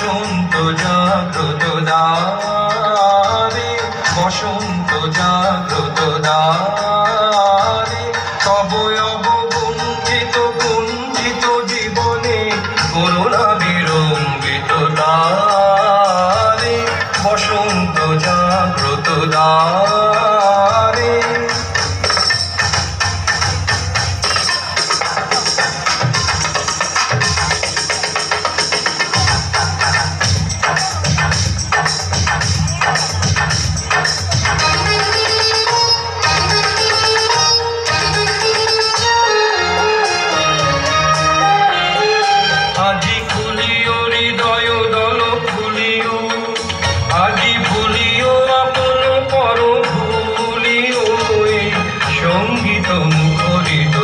বসন্ত জাগ্রত দারে বসন্ত জাগ্রত দারে তব অবকুণ্ঠিত কুঞ্জিত জীবনে করোনা বিরঙ্গিত দারে বসন্ত জাগ্রত দারে তুম করিত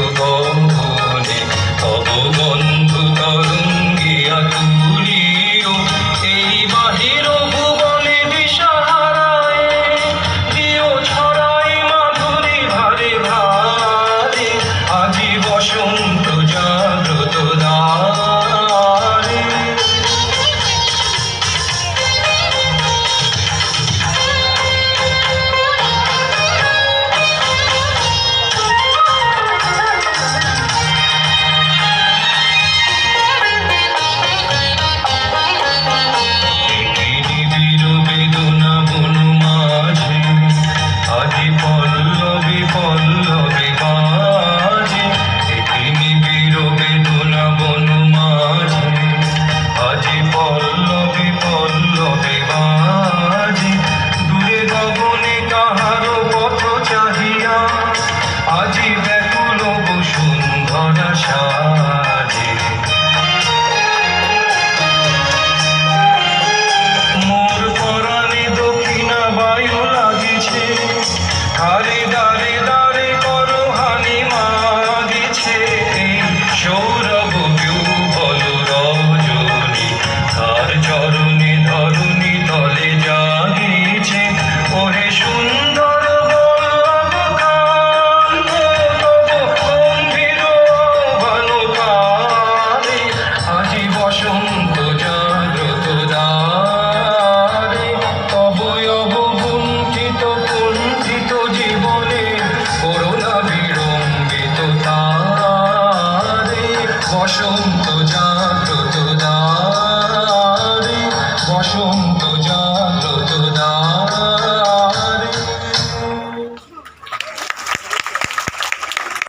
Hari Hari Hari বসন্ত যা